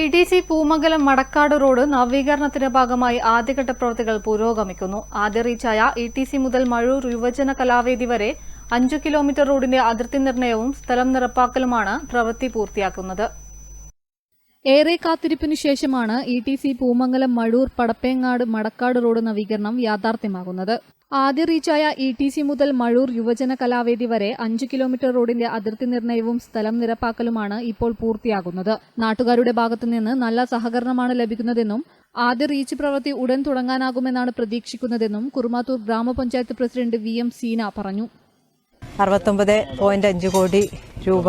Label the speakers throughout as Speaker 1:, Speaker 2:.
Speaker 1: E D C Poomangalam Madakkad road നവീകരണത്തിന്റെ ഭാഗമായി ആദ്യഘട്ട പ്രവൃത്തികൾ പുരോഗമിക്കുന്നു. ആദ്യ റീച്ചായ ഇ ടി സി മുതൽ മഴൂർ യുവജന കലാവേദി വരെ അഞ്ചു കിലോമീറ്റർ റോഡിന്റെ അതിർത്തി നിർണയവും സ്ഥലം നിറപ്പാക്കലുമാണ് പ്രവൃത്തി പൂർത്തിയാക്കുന്നത്. ഏറെ കാത്തിരിപ്പിനു ശേഷമാണ് E T C Poomangalam Mazhoor Padappengad Madakkad road നവീകരണം യാഥാർത്ഥ്യമാകുന്നത്. ആദ്യ റീച്ചായ ഇ ടി സി മുതൽ മഴൂർ യുവജന കലാവേദി വരെ അഞ്ച് കിലോമീറ്റർ റോഡിന്റെ അതിർത്തി നിർണയവും സ്ഥലം നിരപ്പാക്കലുമാണ് ഇപ്പോൾ പൂർത്തിയാകുന്നത്. നാട്ടുകാരുടെ ഭാഗത്തുനിന്ന് നല്ല സഹകരണമാണ് ലഭിക്കുന്നതെന്നും ആദ്യ റീച്ച് പ്രവൃത്തി ഉടൻ തുടങ്ങാനാകുമെന്നാണ് പ്രതീക്ഷിക്കുന്നതെന്നും കുറുമാത്തൂർ ഗ്രാമപഞ്ചായത്ത് പ്രസിഡന്റ് വി എം സീന പറഞ്ഞു.
Speaker 2: അറുപത്തൊമ്പത് പോയിന്റ് അഞ്ച് കോടി രൂപ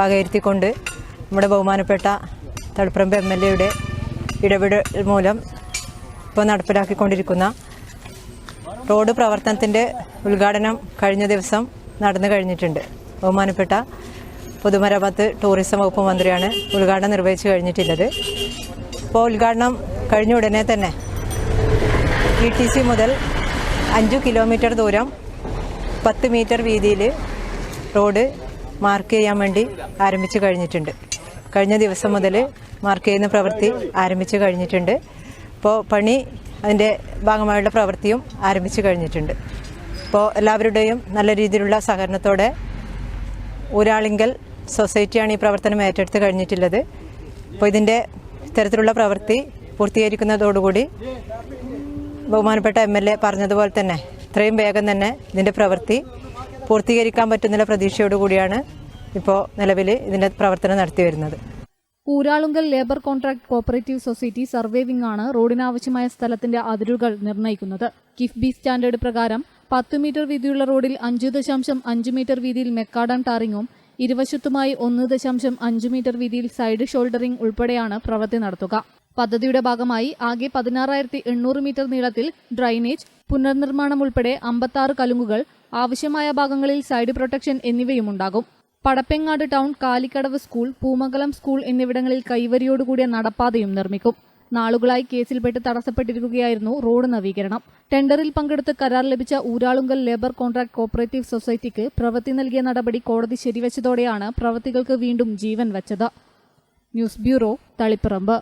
Speaker 2: വകയിരുത്തിക്കൊണ്ട് നമ്മുടെ ബഹുമാനപ്പെട്ട തളിപ്പറമ്പ് എം എൽ എയുടെ ഇടപെടൽ മൂലം ഇപ്പോൾ നടപ്പിലാക്കിക്കൊണ്ടിരിക്കുന്ന റോഡ് പ്രവർത്തനത്തിന്റെ ഉദ്ഘാടനം കഴിഞ്ഞ ദിവസം നടന്നു കഴിഞ്ഞിട്ടുണ്ട്. ബഹുമാനപ്പെട്ട പൊതുമരാമത്ത് ടൂറിസം വകുപ്പ് മന്ത്രിയാണ് ഉദ്ഘാടനം നിർവഹിച്ചു കഴിഞ്ഞിട്ടുള്ളത്. ഇപ്പോൾ ഉദ്ഘാടനം കഴിഞ്ഞ ഉടനെ തന്നെ ഇ ടി സി മുതൽ അഞ്ചു കിലോമീറ്റർ ദൂരം പത്ത് മീറ്റർ വീതിയിൽ റോഡ് മാർക്ക് ചെയ്യാൻ വേണ്ടി ആരംഭിച്ചു കഴിഞ്ഞിട്ടുണ്ട്. കഴിഞ്ഞ ദിവസം മുതൽ മാർക്ക് ചെയ്യുന്ന പ്രവൃത്തി ആരംഭിച്ചു കഴിഞ്ഞിട്ടുണ്ട്. ഇപ്പോൾ പണി അതിന്റെ ഭാഗമായുള്ള പ്രവൃത്തിയും ആരംഭിച്ചു കഴിഞ്ഞിട്ടുണ്ട്. ഇപ്പോൾ എല്ലാവരുടെയും നല്ല രീതിയിലുള്ള സഹകരണത്തോടെ ഊരാളിങ്കൽ സൊസൈറ്റിയാണ് ഈ പ്രവർത്തനം ഏറ്റെടുത്ത് കഴിഞ്ഞിട്ടുള്ളത്. അപ്പോൾ ഇതിന്റെ ഇത്തരത്തിലുള്ള പ്രവൃത്തി പൂർത്തീകരിക്കുന്നതോടുകൂടി ബഹുമാനപ്പെട്ട എം എൽ എ പറഞ്ഞതുപോലെ തന്നെ ഇത്രയും വേഗം തന്നെ ഇതിന്റെ പ്രവൃത്തി പൂർത്തീകരിക്കാൻ പറ്റുന്നുള്ള പ്രതീക്ഷയോടുകൂടിയാണ് ഇപ്പോൾ നിലവിൽ ഇതിന്റെ പ്രവർത്തനം നടത്തി വരുന്നത്.
Speaker 1: Uralungal labour contract cooperative society survey ആണ് റോഡിനാവശ്യമായ സ്ഥലത്തിന്റെ അതിരുകൾ നിർണയിക്കുന്നത്. കിഫ്ബി സ്റ്റാൻഡേർഡ് പ്രകാരം പത്ത് മീറ്റർ വീതിയുള്ള റോഡിൽ അഞ്ച് ദശാംശം അഞ്ച് മീറ്റർ വീതിയിൽ മെക്കാഡം ടാറിങ്ങും ഇരുവശത്തുമായി ഒന്ന് ദശാംശം അഞ്ച് മീറ്റർ വീതിയിൽ സൈഡ് ഷോൾഡറിംഗ് ഉൾപ്പെടെയാണ് പ്രവൃത്തി നടത്തുക. പദ്ധതിയുടെ ഭാഗമായി ആകെ പതിനാറായിരത്തി എണ്ണൂറ് മീറ്റർ നീളത്തിൽ ഡ്രൈനേജ് പുനർനിർമ്മാണം ഉൾപ്പെടെ അമ്പത്താറ് കലുങ്കുകൾ ആവശ്യമായ ഭാഗങ്ങളിൽ side protection എന്നിവയുമുണ്ടാകും Padappengad town Kalikkadavu school Poomangalam school എന്നിവിടങ്ങളിൽ കൈവരിയോടുകൂടിയ നടപ്പാതയും നിർമ്മിക്കും. നാളുകളായി കേസിൽപ്പെട്ട് തടസ്സപ്പെട്ടിരിക്കുകയായിരുന്നു റോഡ് നവീകരണം. ടെൻഡറിൽ പങ്കെടുത്ത് കരാർ ലഭിച്ച ഊരാളുങ്കൽ ലേബർ കോൺട്രാക്ട് കോപ്പറേറ്റീവ് സൊസൈറ്റിക്ക് പ്രവൃത്തി നൽകിയ നടപടി കോടതി ശരിവച്ചതോടെയാണ് പ്രവൃത്തികൾക്ക് വീണ്ടും ജീവൻ വച്ചത്. News bureau Taliparamba.